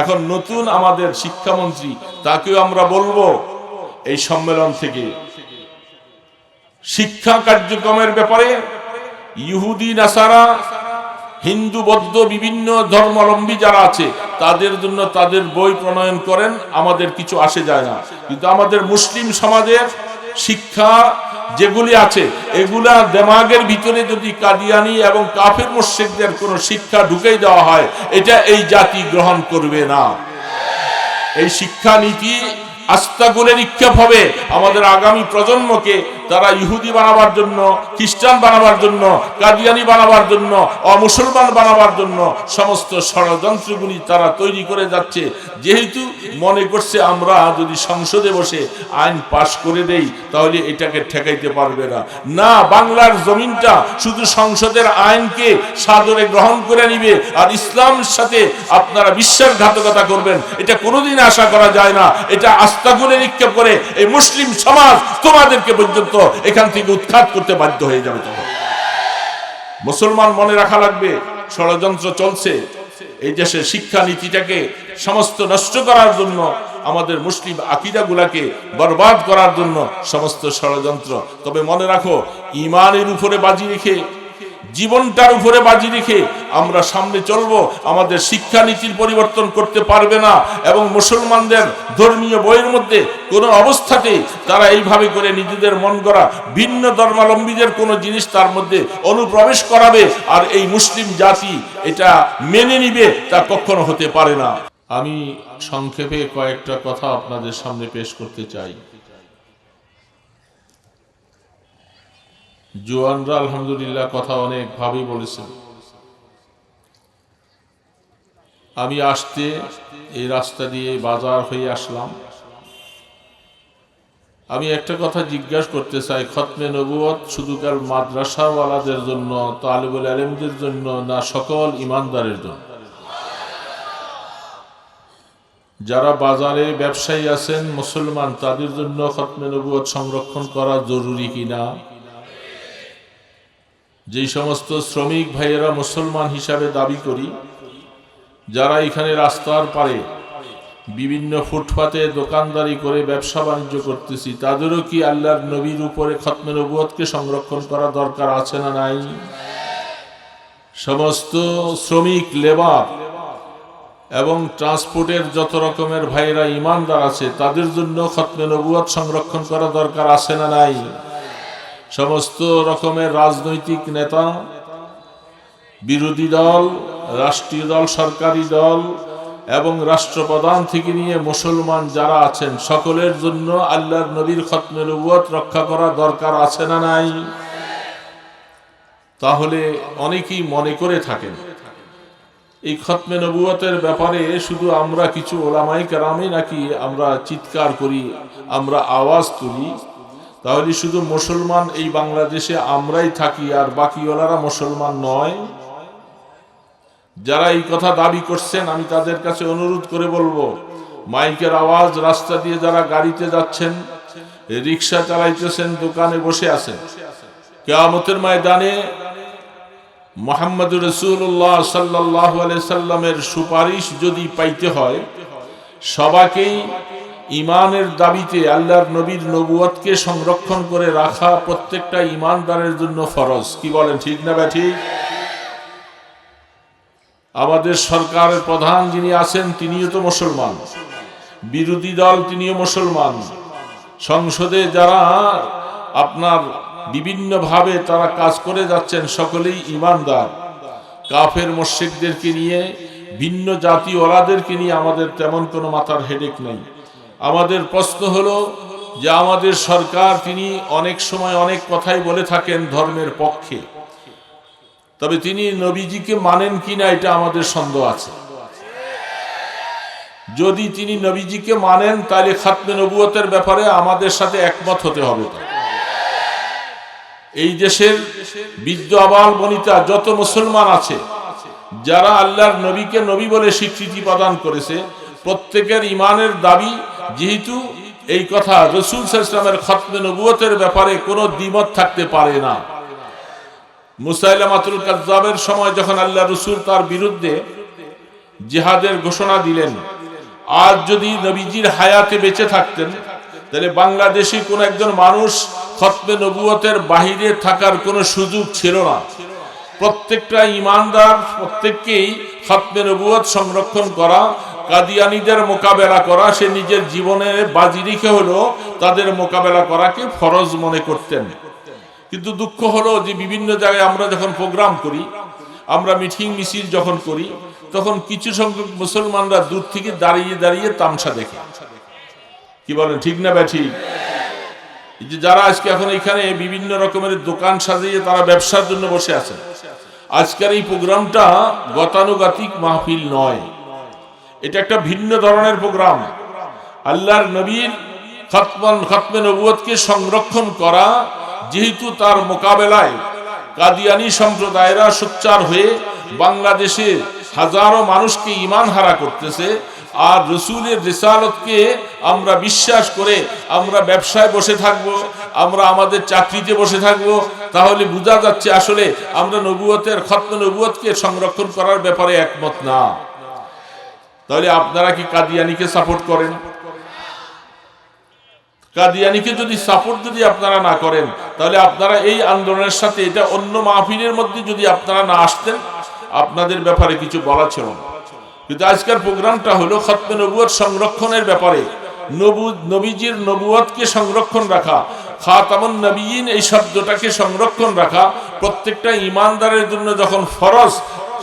এখন নতুন আমাদের শিক্ষামন্ত্রী, তাকেও আমরা বলব এই সম্মেলন থেকে। শিক্ষা কার্যক্রমের ব্যাপারে ইহুদি, নাসারা, হিন্দু, বৌদ্ধ, বিভিন্ন ধর্মাবলম্বী যারা আছে, তাদের জন্য তাদের বই প্রণয়ন করেন, আমাদের কিছু আসে যায় না। কিন্তু আমাদের মুসলিম সমাজের শিক্ষা যেগুলি আছে, এগুলা দেমাগের ভিতরে যদি কাদিয়ানি এবং কাফের মোর্শেকদের কোনো শিক্ষা ঢুকেই দেওয়া হয়, এটা এই জাতি গ্রহণ করবে না। এই শিক্ষা নীতি করে নিক্ষেপ হবে আমাদের আগামী প্রজন্মকে তারা ইহুদি বানাবার জন্য, খ্রিস্টান বানাবার জন্য, কাদিয়ানি বানাবার জন্য, অমুসলমান বানাবার জন্য সমস্ত ষড়যন্ত্রগুলি তারা তৈরি করে যাচ্ছে। যেহেতু মনে করছে আমরা যদি সংসদে বসে আইন পাশ করে দেই, তাহলে এটাকে ঠেকাইতে পারবে না। না, বাংলার জমিনটা শুধু সংসদের আইনকে সাদরে গ্রহণ করে নিবে, আর ইসলামের সাথে আপনারা বিশ্বাসঘাতকতা করবেন, এটা কোনোদিন আশা করা যায় না। এটা আস্থা করে নিক্ষেপ করে এই মুসলিম সমাজ তোমাদেরকে পর্যন্ত এখান থেকে উৎখাত করতে বাধ্য হয়ে যাবে তখন মুসলমান মনে রাখা লাগবে, ষড়যন্ত্র চলছে। এই দেশের শিক্ষা নীতিটাকে সমস্ত নষ্ট করার জন্য, আমাদের মুসলিম আকিদাগুলাকে বরবাদ করার জন্য সমস্ত ষড়যন্ত্র। তবে মনে রাখো ইমানের উপরে বাজি রেখে জীবনটার উপরে বাজি রেখে আমরা সামনে চলব, আমাদের শিক্ষানীতির পরিবর্তন করতে পারবে না এবং মুসলমানদের ধর্মীয় বইয়ের মধ্যে কোনো অবস্থাতেই তারা এইভাবে করে নিজেদের মন করা ভিন্ন ধর্মাবলম্বীদের কোনো জিনিস তার মধ্যে অনুপ্রবেশ করাবে আর এই মুসলিম জাতি এটা মেনে নিবে তা কখনো হতে পারে না। আমি সংক্ষেপে কয়েকটা কথা আপনাদের সামনে পেশ করতে চাই। জোয়ানরা আলহামদুলিল্লাহ কথা অনেক ভাবেই বলেছেন। আমি আসতে এই রাস্তা দিয়ে বাজার হয়ে আসলাম। আমি একটা কথা জিজ্ঞাসা করতে চাই, খতমে নবুয়ত শুধু কাল মাদ্রাসাওয়ালাদের জন্য, তালিবুল আলমদের জন্য না সকল ইমানদারের জন্য? যারা বাজারে ব্যবসায়ী আছেন, মুসলমান, তাদের জন্য খতমে নবুয়ত সংরক্ষণ করা জরুরি কিনা? যেই সমস্ত শ্রমিক ভাইয়েরা মুসলমান হিসাবে দাবি করি, যারা এখানে রাস্তার পারে বিভিন্ন ফুটপাতে দোকানদারি করে ব্যবসা বাণিজ্য করতেছি, তাদেরও কি আল্লাহর নবীর উপরে খতমে নবুয়তকে সংরক্ষণ করা দরকার আছে না নাই? সমস্ত শ্রমিক, লেবার এবং ট্রান্সপোর্টের যত রকমের ভাইয়েরা ইমানদার আছে, তাদের জন্য খতমে নবুয়ত সংরক্ষণ করা দরকার আছে না নাই? সমস্ত রকমের রাজনৈতিক নেতা, বিরোধী দল, রাষ্ট্রীয় দল, সরকারি দল এবং রাষ্ট্রপ্রধান থেকে নিয়ে মুসলমান যারা আছেন, সকলের জন্য আল্লাহর নবীর খতমে নবুয়ত রক্ষা করা দরকার আছে না নাই? তাহলে অনেকেই মনে করে থাকেন, এই খতমে নবুয়তের ব্যাপারে শুধু আমরা কিছু ওলামাই কেরামে নাকি আমরা চিৎকার করি, আমরা আওয়াজ তুলি তাহলে শুধু মুসলমান এই বাংলাদেশে আমরাই থাকি, আর বাকি ওলারা মুসলমান নয়। যারা এই কথা দাবি করছেন, আমি তাদের কাছে অনুরোধ করে বলব, মাইকের আওয়াজ, রাস্তা দিয়ে যারা গাড়িতে যাচ্ছেন, রিক্সা চালাইতেছেন, দোকানে বসে আছেন। কেয়ামতের ময়দানে মোহাম্মদ রসুল্লাহ সাল্লাহ সাল্লামের সুপারিশ যদি পাইতে হয় সবাকেই ইমানের দাবিতে আল্লাহর নবীর নবুয়তকে সংরক্ষণ করে রাখা প্রত্যেকটা ইমানদারের জন্য ফরজ। কি বলেন, ঠিক না বা ঠিক? আমাদের সরকারের প্রধান যিনি আছেন, তিনিও তো মুসলমান। বিরোধী দল, তিনিও মুসলমান। সংসদে যারা আপনার বিভিন্নভাবে তারা কাজ করে যাচ্ছেন, সকলেই ইমানদার কাফের মসজিদদেরকে নিয়ে, ভিন্ন জাতি ওলাদেরকে নিয়ে আমাদের তেমন কোনো মাথার হেডেক নেই। আমাদের প্রশ্ন হলো যে আমাদের সরকার তিনি অনেক সময় অনেক কথাই বলে থাকেন ধর্মের পক্ষে। তবে তিনি নবীজিকে মানেন কিনা এটা আমাদের সন্দেহ আছে। যদি তিনি নবীজিকে মানেন, তাহলে খাতমে নবুয়তের ব্যাপারে আমাদের সাথে একমত হতে হবে এই দেশের বৃদ্ধ আবাল বনিতা যত মুসলমান আছে, যারা আল্লাহর নবীকে নবী বলে স্বীকৃতি প্রদান করেছে, প্রত্যেকের ইমানের দাবি যেহেতু এই কথা রসুল ইসলামের খতমে নবুয়তের ব্যাপারে কোনো দ্বিমত থাকতে পারে না। মুসাইলামাতুল কাজ্জাবের সময় যখন আল্লাহ রসুল তার বিরুদ্ধে জিহাদের ঘোষণা দিলেন, আজ যদি নবীজির হায়াতে বেঁচে থাকতেন, তাহলে বাংলাদেশে কোন একজন মানুষ খতমে নবুয়তের বাহিরে থাকার কোনো সুযোগ ছিল না। প্রত্যেকটা ইমানদার, প্রত্যেককেই খতমে নবুয়ত সংরক্ষণ করা কাদিয়ানিদের মোকাবেলা করা, সে নিজের জীবনে বাজি রেখে হলো তাদের মোকাবেলা করাকে ফরজ মনে করতেন। কিন্তু দুঃখ হলো যে বিভিন্ন জায়গায় আমরা যখন প্রোগ্রাম করি, আমরা মিটিং, মিছিল যখন করি, তখন কিছু সংখ্যক মুসলমানরা দূর থেকে দাঁড়িয়ে দাঁড়িয়ে তামসা দেখে। কি বলেন, ঠিক না ব্যাঠি যে যারা আজকে এখন এখানে বিভিন্ন রকমের দোকান সাজিয়ে তারা ব্যবসার জন্য বসে আছেন, আজকের এই প্রোগ্রামটা গতানুগতিক মাহফিল নয়। এটা একটা ভিন্ন ধরনের প্রোগ্রাম। আল্লাহর নবীর খতমান, খতমে নবুয়তকে সংরক্ষণ করা, যেহেতু তার মোকাবেলায় কাদিয়ানি সম্প্রদায়েরা সোচ্চার হয়ে বাংলাদেশে হাজারো মানুষকে ইমান হারা করতেছে, আর রসুলের রিসালতকে আমরা বিশ্বাস করে আমরা ব্যবসায় বসে থাকব, আমরা আমাদের চাকরিতে বসে থাকব, তাহলে বোঝা যাচ্ছে আসলে আমরা নবুয়তের, খত্ম নবুয়তকে সংরক্ষণ করার ব্যাপারে একমত না। তাহলে আপনারা কি কাদিয়ানিকে সাপোর্ট করেন? কাদিয়ানিকে যদি সাপোর্ট যদি আপনারা না করেন, তাহলে আপনারা এই আন্দোলনের সাথে এটা অন্য মাহফিলের মধ্যে যদি আপনারা না আসতেন, আপনাদের ব্যাপারে কিছু বলা ছিল না। কিন্তু আজকের প্রোগ্রামটা হলো খতমে নবুয়ত সংরক্ষণের ব্যাপারে। নবু নবীজির নবুয়তকে সংরক্ষণ রাখা, খাতামুন নবীন এই শব্দটাকে সংরক্ষণ রাখা, প্রত্যেকটা ইমানদারের জন্য যখন ফরজ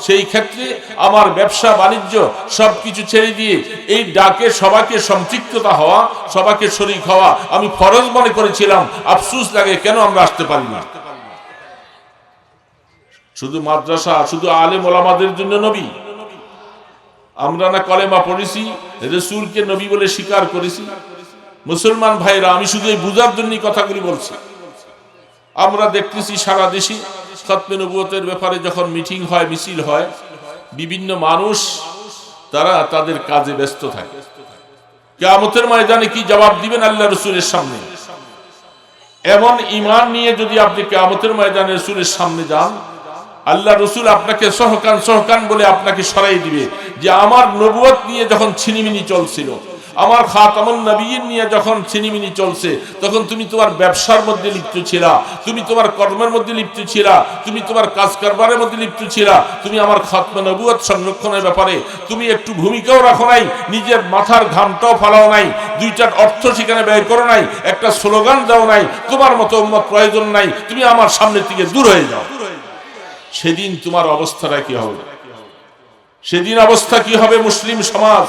সেই ক্ষেত্রে আমার ব্যবসা, বাণিজ্য সব কিছু ছেড়ে দিয়ে এই ডাকে সবাইকে সম্পৃক্ততা হওয়া, সবাইকে শরিক হওয়া আমি ফরজ মনে করেছিলাম। আফসুস লাগে কেন আমরা আসতে পারি না? শুধু মাদ্রাসা, শুধু আলেম ওলামাদের জন্য নবী। আমরা না কলেমা পড়েছি, রসুলকে নবী বলে স্বীকার করেছি। মুসলমান ভাইরা, আমি শুধু এই বুঝার জন্যই কথাগুলি বলছি। আমরা দেখতেছি সারা দেশে খতমে নবুয়তের ব্যাপারে যখন মিটিং হয়, মিছিল হয়, বিভিন্ন মানুষ, তারা তাদের কাজে ব্যস্ত থাকে। কেয়ামতের ময়দানে কি জবাব দিবেন আল্লাহ রসুলের সামনে? এমন ইমান নিয়ে যদি আপনি কেয়ামতের ময়দানে রসুলের সামনে যান, আল্লাহ রসুল আপনাকে সহকান সহকান বলে আপনাকে সরাই দিবে যে আমার নবুয়ত নিয়ে যখন ছিনিমিনি চলছিল আমার খাতামুল নবীন নিয়ে যখন ছিনিমিনি চলছে, তখন তুমি তোমার ব্যবসার মধ্যে লিপ্ত ছিলা, তুমি তোমার কর্মের মধ্যে লিপ্ত ছিলা, তুমি তোমার কাজ কারবারের মধ্যে লিপ্ত ছিলা, তুমি আমার খাতমে নবুয়ত সংরক্ষণের ব্যাপারে তুমি একটু ভূমিকাও রাখো নাই, নিজের মাথার ঘামটাও ফালাও নাই দুইটার অর্থ সেখানে ব্যয় করো নাই, একটা স্লোগান দাও নাই, তোমার মতো উম্মত প্রয়োজন নাই, তুমি আমার সামনের থেকে দূর হয়ে যাও। সেদিন তোমার অবস্থাটা কি হবে? সেদিন অবস্থা কি হবে মুসলিম সমাজ?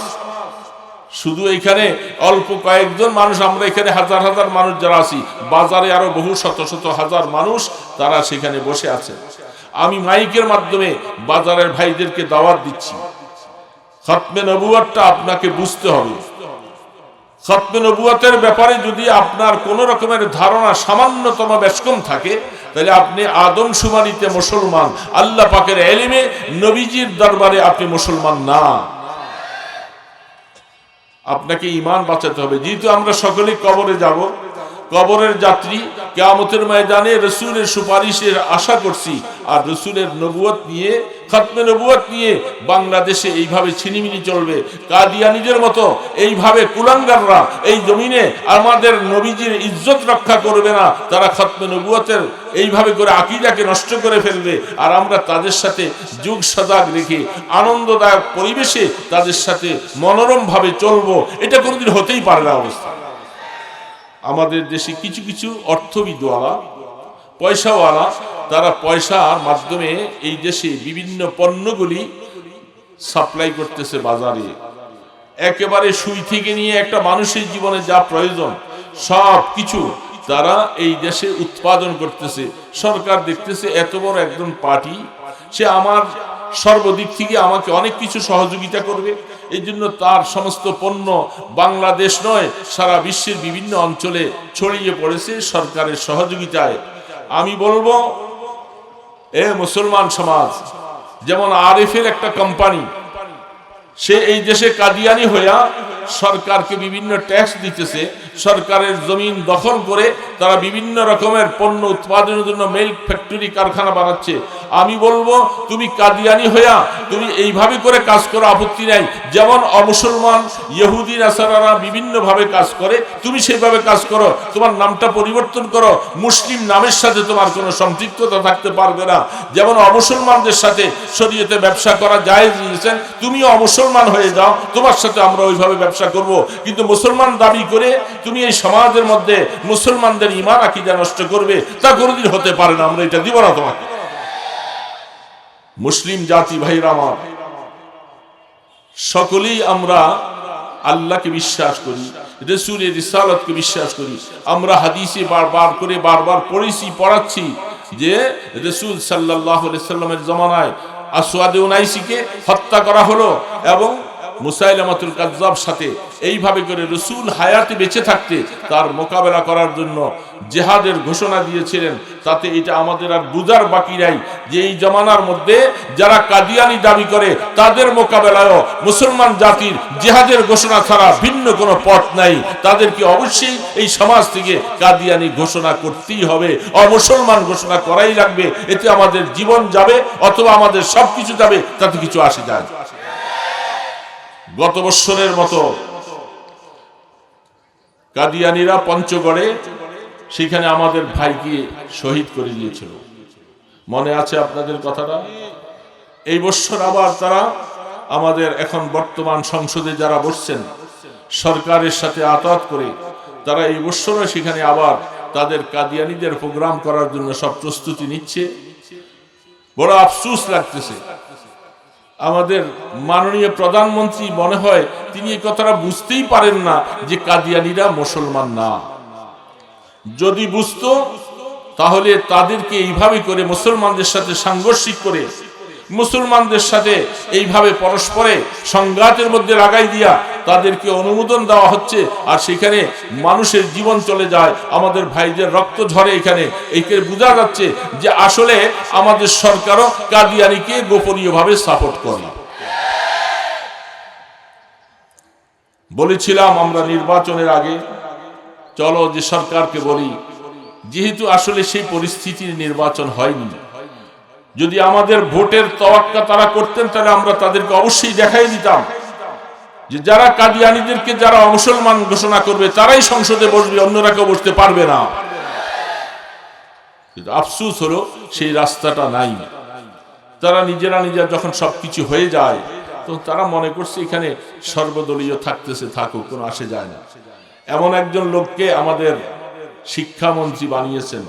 শুধু এখানে অল্প কয়েকজন মানুষ, আমরা এখানে হাজার হাজার মানুষ যারা আছি, বাজারে আরও বহু শত শত হাজার মানুষ তারা সেখানে বসে আছে। আমি মাইকের মাধ্যমে বাজারের ভাইদেরকে দাওয়াত দিচ্ছি। খতমে নবুয়ারটা আপনাকে বুঝতে হবে। খতমে নবুয়াতের ব্যাপারে যদি আপনার কোন রকমের ধারণা সামান্যতম ব্যস্কম থাকে, তাহলে আপনি আদম সুমানিতে মুসলমান, আল্লাহ পাকের এলিমে নবীজির দরবারে আপনি মুসলমান না। আপনাকে ইমান বাঁচাতে হবে। যেহেতু আমরা সকলেই কবরে যাব কবরের যাত্রী কেয়ামতের ময়দানে রসুলের সুপারিশের আশা করছি আর রসুলের নবুয়ত নিয়ে, খতমে নবুয়ত নিয়ে বাংলাদেশে এইভাবে ছিনিমিনি চলবে। কাদিয়ানিদের মতো এইভাবে কুলাঙ্গাররা এই জমিনে আমাদের নবীজির ইজ্জত রক্ষা করবে না। তারা খতমে নবুয়তের এইভাবে করে আকিদাকে নষ্ট করে ফেলবে আর আমরা তাদের সাথে যুগ সজাগ রেখে আনন্দদায়ক পরিবেশে তাদের সাথে মনোরমভাবে চলবো। এটা কোনোদিন হতেই পারে না অবস্থা। আমাদের দেশে কিছু কিছু অর্থবিদওয়ালা, পয়সাওয়ালা, তারা পয়সার মাধ্যমে এই দেশে বিভিন্ন পণ্যগুলি সাপ্লাই করতেছে বাজারে। একেবারে সুই থেকে নিয়ে একটা মানুষের জীবনে যা প্রয়োজন, সব কিছু তারা এই দেশে উৎপাদন করতেছে। সরকার দেখতেছে এত বড় একজন পার্টি, সে আমার সর্বদিক থেকে আমাকে অনেক কিছু সহযোগিতা করবে। এই জন্য তার সমস্ত পণ্য বাংলাদেশ নয়, সারা বিশ্বের বিভিন্ন অঞ্চলে ছড়িয়ে পড়েছে সরকারের সহযোগিতায়। আমি বলব, এ মুসলমান সমাজ, যেমন আরএফের একটা কোম্পানি সে এই দেশে কাদিয়ানি হইয়া সরকারকে বিভিন্ন ট্যাক্স দিতেছে, সরকারের জমিন দখল করে তারা বিভিন্ন রকমের পণ্য উৎপাদনের জন্য মিল্ক ফ্যাক্টরি কারখানা বানাচ্ছে। আমি বলব, তুমি কাদিয়ানি হইয়া তুমি এইভাবে করে কাজ করো, আপত্তি নাই। যেমন অমুসলমান, ইহুদি, নাসারারা বিভিন্নভাবে কাজ করে, তুমি সেইভাবে কাজ করো। তোমার নামটা পরিবর্তন করো। মুসলিম নামের সাথে তোমার কোনো সম্পৃক্ততা থাকতে পারবে না। যেমন অমুসলমানদের সাথে শরীয়তে ব্যবসা করা যায় তুমিও অমুসলমান হয়ে যাও, তোমার সাথে আমরা ওইভাবে ব্যবসা করব। কিন্তু মুসলমান দাবি করে তুমি এই সমাজের মধ্যে মুসলমানদের ইমান আকিদা নষ্ট করবে, তা কোনোদিন হতে পারে না। আমরা এটা দিব না তোমাকে। মুসলিম জাতি ভাইরা আমার, সকলেই আমরা আল্লাহকে বিশ্বাস করি, রসুলের রিসালতকে বিশ্বাস করি। আমরা হাদিসে বারবার করে, বারবার পড়েছি, পড়াচ্ছি যে রসুল সাল্লাহ সাল্লামের জমানায় আসওয়াদে উনাইসিকে হত্যা করা হলো এবং মুসাইলামাতুল কাজ্জাব সাথে এইভাবে করে রসুল হায়াতে বেঁচে থাকতে তার মোকাবেলা করার জন্য জেহাদের ঘোষণা দিয়েছিলেন। তাতে এটা আমাদের আর বুঝার বাকি নাই যে এই জমানার মধ্যে যারা কাদিয়ানি দাবি করে, তাদের মোকাবেলায়ও মুসলমান জাতির জেহাদের ঘোষণা ছাড়া ভিন্ন কোনো পথ নাই। তাদেরকে অবশ্যই এই সমাজ থেকে কাদিয়ানি ঘোষণা করতেই হবে। অমুসলমান ঘোষণা করাই লাগবে। এতে আমাদের জীবন যাবে অথবা আমাদের সবকিছু যাবে, তাতে কিছু আসে যায় গত বৎসরের মতো কাদিয়ানিরা পঞ্চগড়ে, সেখানে আমাদের ভাইকে শহীদ করে দিয়েছিল। মনে আছে আপনাদের কথাটা? এই বৎসর আবার তারা আমাদের এখন বর্তমান সংসদে যারা বসছেন, সরকারের সাথে আতাত করে, তারা এই বৎসরও সেখানে আবার তাদের কাদিয়ানিদের প্রোগ্রাম করার জন্য সব প্রস্তুতি নিচ্ছে। বড় আফসুস লাগতেছে। আমাদের মাননীয় প্রধানমন্ত্রী মনে হয় তিনি এই কথাটা বুঝতেই পারেন না যে কাদিয়ানিরা মুসলমান না। যদি বুঝত, তাহলে তাদেরকে এইভাবে করে মুসলমানদের সাথে সাংঘর্ষিক করে, মুসলমানদের সাথে এইভাবে পরস্পরে সংঘাতের মধ্যে লাগাই দিয়া তাদেরকে অনুমোদন দেওয়া হচ্ছে, আর সেখানে মানুষের জীবন চলে যায়। আমাদের ভাইদের রক্ত ঝরে এখানে। একে বোঝা যাচ্ছে যে আসলে আমাদের সরকারও কাদিয়ানিকে গোপনীয়ভাবে সাপোর্ট করে বলেছিলাম আমরা নির্বাচনের আগে, চলো যে সরকারকে বলি, যেহেতু আসলে সেই পরিস্থিতির নির্বাচন হয়নি। যদি আমাদের ভোটের তওয়াক্কা তারা করতেন, তাহলে আমরা তাদেরকে অবশ্যই দেখাই দিতাম। যে যারা কাদিয়ানিদেরকে যারা মুসলমান ঘোষণা করবে, তারাই সংসদে বসবে, অন্যরা কেউ বসতে পারবে না। আফসুস হলো, সেই রাস্তাটা নাই। তারা নিজেরা নিজেরা যখন সবকিছু হয়ে যায় তো তারা মনে করছে এখানে সর্বদলীয় থাকতেছে, থাকুক, কোনো আসে যায় না। এমন একজন লোককে আমাদের শিক্ষামন্ত্রী বানিয়েছেন।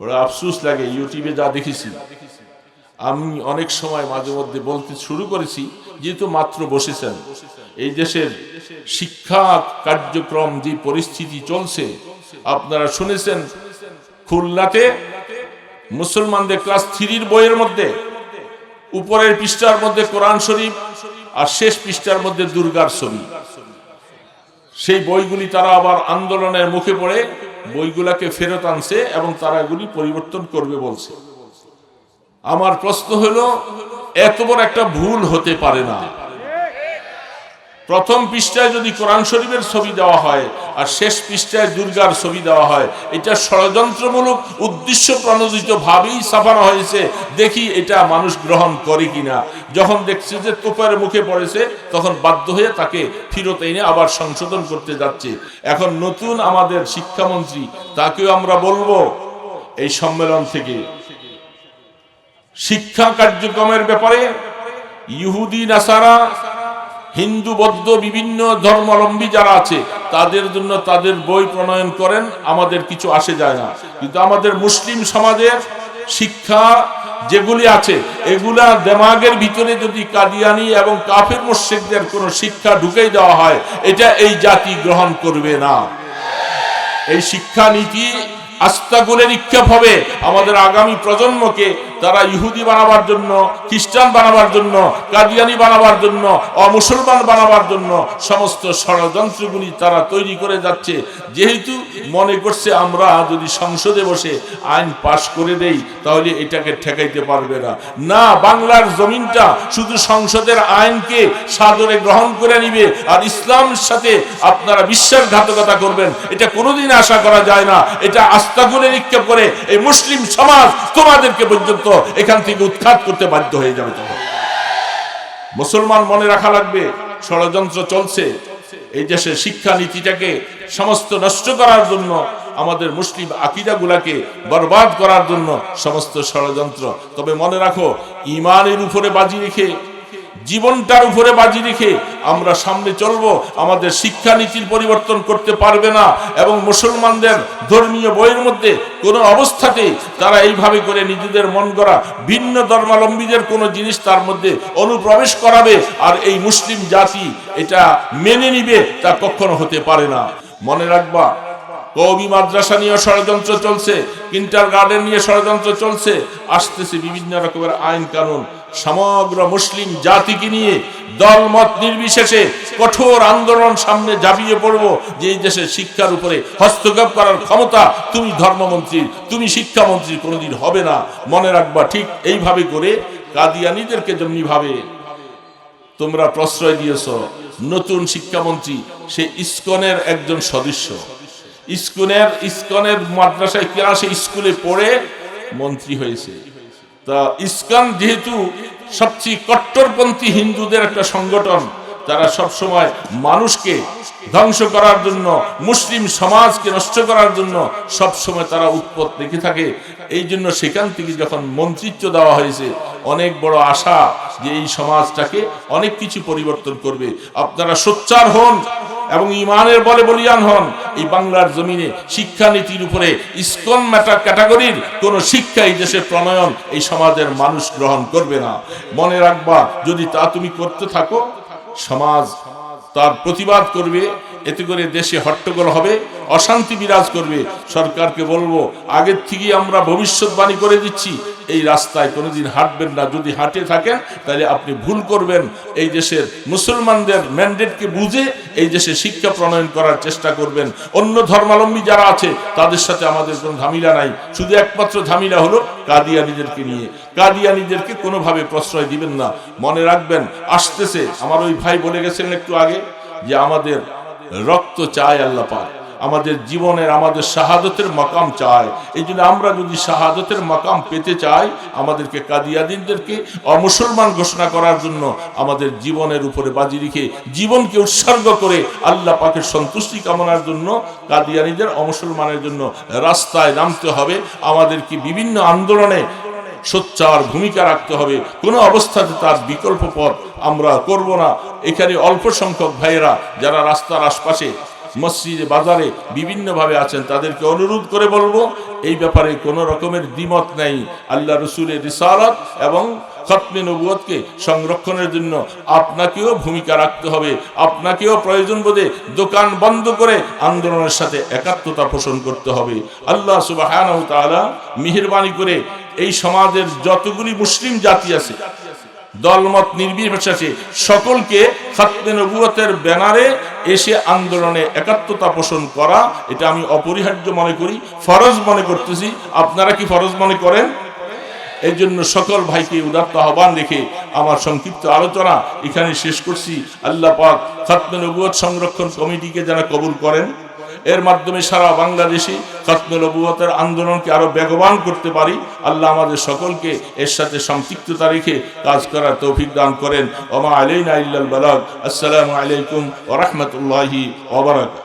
ওরা আফসুস লাগে, ইউটিউবে যা দেখেছি। আমি অনেক সময় মাঝে মধ্যে বলতে শুরু করেছি, যেহেতু মাত্র বসেছেন। এই দেশের শিক্ষা কার্যক্রম যে পরিস্থিতি চলছে, আপনারা শুনেছেন, খুলনাতে মুসলমানদের ক্লাস থ্রির বইয়ের মধ্যে, উপরের পৃষ্ঠার মধ্যে কোরআন শরীফ আর শেষ পৃষ্ঠার মধ্যে দুর্গার ছবি। সেই বইগুলি তারা আবার আন্দোলনের মুখে পড়ে, বইগুলাকে ফেরত আনছে এবং তারা এগুলি পরিবর্তন করবে বলছে। আমার প্রশ্ন হলো, এত বড় একটা ভুল হতে পারে না। প্রথম পৃষ্ঠায় যদি কোরআন শরীফের ছবি দেওয়া হয় আর শেষ পৃষ্ঠায় দুর্গার ছবি দেওয়া হয়, এটা ষড়যন্ত্রমূলক উদ্দেশ্য প্রণোদিত ভাবেই ছাপানো হয়েছে। দেখি এটা মানুষ গ্রহণ করে কিনা। যখন দেখছে যে তোপার মুখে পড়েছে, তখন বাধ্য হয়ে তাকে ফিরত এনে আবার সংশোধন করতে যাচ্ছে। এখন নতুন আমাদের শিক্ষামন্ত্রী, তাকেও আমরা বলব, এই সম্মেলন থেকে শিক্ষা কার্যক্রমের ব্যাপারে ইহুদি, নাসারা, হিন্দু, বৌদ্ধ, বিভিন্ন ধর্মাবলম্বী যারা আছে, তাদের জন্য তাদের বই প্রণয়ন করেন, আমাদের কিছু আসে যায় না। কিন্তু আমাদের মুসলিম সমাজের শিক্ষা যেগুলি আছে, এগুলা দেমাগের ভিতরে যদি কাদিয়ানি এবং কাফের মোর্শেকদের কোনো শিক্ষা ঢুকেই দেওয়া হয়, এটা এই জাতি গ্রহণ করবে না। এই শিক্ষা নীতি আস্তাগুলে নিক্ষেপ হবে আমাদের আগামী প্রজন্মকে তারা ইহুদি বানাবার জন্য, খ্রিস্টান বানাবার জন্য, কাদিয়ানি বানাবার জন্য, অমুসলমান বানাবার জন্য সমস্ত ষড়যন্ত্রগুলি তারা তৈরি করে যাচ্ছে। যেহেতু মনে করছে আমরা যদি সংসদে বসে আইন পাশ করে দেই, তাহলে এটাকে ঠেকাইতে পারবে না। না, বাংলার জমিনটা শুধু সংসদের আইনকে সাদরে গ্রহণ করে নিবে আর ইসলামের সাথে আপনারা বিশ্বাসঘাতকতা করবেন। এটা কোনোদিন আশা করা যায় না। এটা আস্থা করে নিক্ষেপ করে এই মুসলিম সমাজ তোমাদেরকে পর্যন্ত এখান থেকে উৎখাত করতে বাধ্য হয়ে যাবে তখন মুসলমান মনে রাখা লাগবে, ষড়যন্ত্র চলছে। এই দেশের শিক্ষা নীতিটাকে সমস্ত নষ্ট করার জন্য, আমাদের মুসলিম আকিদা গুলাকে বরবাদ করার জন্য সমস্ত ষড়যন্ত্র। তবে মনে রাখো ইমানের উপরে বাজি রেখে জীবনটার উপরে বাজি রেখে আমরা সামনে চলবো, আমাদের শিক্ষানীতির পরিবর্তন করতে পারবে না এবং মুসলমানদের ধর্মীয় বইয়ের মধ্যে কোনো অবস্থাতেই তারা এইভাবে করে নিজেদের মন করা ভিন্ন ধর্মাবলম্বীদের কোনো জিনিস তার মধ্যে অনুপ্রবেশ করাবে আর এই মুসলিম জাতি এটা মেনে নিবে তা কখনো হতে পারে না। মনে রাখবা কবি মাদ্রাসা নিয়ে ষড়যন্ত্র চলছে, কিন্টার গার্ডেন নিয়ে ষড়যন্ত্র চলছে, আসতেছে বিভিন্ন রকমের আইন কানুন। সমগ্র মুসলিম জাতিকে নিয়ে দলমত নির্বিশেষে কঠোর আন্দোলন সামনে জাবিয়ে পড়ব। যে এই দেশের শিক্ষার উপরে হস্তক্ষেপ করার ক্ষমতা তুমি ধর্মমন্ত্রীর, তুমি শিক্ষামন্ত্রীর কোনোদিন হবে না। মনে রাখবা ঠিক এইভাবে করে কাদিয়ানিদেরকে যেমনি ভাবে তোমরা প্রশ্রয় দিয়েছ, নতুন শিক্ষামন্ত্রী সে ইস্কনের একজন সদস্য। ইস্কনের ইস্কনের মাদ্রাসায় ক্লাসে স্কুলে পড়ে মন্ত্রী হয়েছে। তা ইস্কন যেহেতু সবচেয়ে কট্টরপন্থী হিন্দুদের একটা সংগঠন তারা সব সময় মানুষকে ধ্বংস করার জন্য, মুসলিম সমাজকে নষ্ট করার জন্য সব সময় তারা উৎপত দেখে থাকে। এই জন্য সেখান থেকে যখন মন্ত্রিত্ব দেওয়া হয়েছে, অনেক বড় আশা যে এই সমাজটাকে অনেক কিছু পরিবর্তন করবে। আপনারা সোচ্চার হন এবং ইমানের বলে বলিয়ান হন, এই বাংলার জমিনে শিক্ষানীতির উপরে ইস্কন ম্যাটার ক্যাটাগরির কোন শিক্ষা এই দেশে প্রণয়ন এই সমাজের মানুষ গ্রহণ করবে না। মনে রাখবা, যদি তা তুমি করতে থাকো সমাজ তার প্রতিবাদ করবে, এতে করে দেশে হট্টগোল হবে, অশান্তি বিরাজ করবে। সরকারকে বলব, আগের থেকেই আমরা ভবিষ্যৎবাণী করে দিচ্ছি, এই রাস্তায় কোনোদিন হাঁটবেন না। যদি হাঁটে থাকেন, তাহলে আপনি ভুল করবেন। এই দেশের মুসলমানদের ম্যান্ডেটকে বুঝে এই দেশে শিক্ষা প্রণয়ন করার চেষ্টা করবেন। অন্য ধর্মাবলম্বী যারা আছে, তাদের সাথে আমাদের কোনো ঝামেলা নাই। শুধু একমাত্র ঝামেলা হলো কাদিয়ানিদেরকে নিয়ে। কাদিয়ানিদেরকে কোনোভাবে প্রশ্রয় দিবেন না। মনে রাখবেন, আসতেছে। আমার ওই ভাই বলে গেছেন একটু আগে যে আমাদের রক্ত চায় আল্লাহ পাক। আমাদের জীবনের, আমাদের শাহাদতের মাকাম চায় এই জন্য আমরা যদি শাহাদতের মাকাম পেতে চাই, আমাদেরকে কাদিয়াদিনদেরকে অমুসলমান ঘোষণা করার জন্য আমাদের জীবনের উপরে বাজি রেখে জীবনকে উৎসর্গ করে আল্লাহ পাকের সন্তুষ্টি কামনার জন্য কাদিয়ানিদের, অমুসলমানের জন্য রাস্তায় নামতে হবে। আমাদেরকে বিভিন্ন আন্দোলনে সোচ্চার ভূমিকা রাখতে হবে। কোনো অবস্থাতে তার বিকল্প পথ আমরা করব না। এখানে অল্প সংখ্যক ভাইয়েরা যারা রাস্তার আশপাশে, মসজিদে, বাজারে বিভিন্নভাবে আছেন, তাদেরকে অনুরোধ করে বলব, এই ব্যাপারে কোনো রকমের দ্বিমত নেই। আল্লাহ রসুলের রিসারত এবং খতমে নবুয়তকে সংরক্ষণের জন্য আপনাকেও ভূমিকা রাখতে হবে। আপনাকেও প্রয়োজন বোধে দোকান বন্ধ করে আন্দোলনের সাথে একাত্মতা পোষণ করতে হবে। আল্লাহ সুবাহ মেহরবানি করে এই সমাজের যতগুলি মুসলিম জাতি আছে, দলমত নির্বিশেষে সকলকে খাতমে নবুয়তের ব্যানারে এসে আন্দোলনে একাত্মতা পোষণ করা, এটা আমি অপরিহার্য মনে করি, ফরজ মনে করতেছি। আপনারা কি ফরজ মনে করেন? এই জন্য সকল ভাইকে উদাত্ত আহ্বান রেখে আমার সংক্ষিপ্ত আলোচনা এখানে শেষ করছি। আল্লাহ পাক খাতমে নবুয়ত সংরক্ষণ কমিটিকে যারা কবুল করেন, এর মাধ্যমে সারা বাংলাদেশে খতমে নবুয়তের আন্দোলনকে আরও বেগবান করতে পারি। আল্লাহ আমাদের সকলকে এর সাথে সম্পৃক্ততা রেখে কাজ করার তৌফিক দান করেন। ওমা আলাইনা ইল্লাল বালাগ। আসসালামু আলাইকুম ওয়া রাহমাতুল্লাহি ওয়া বারাকাতুহু।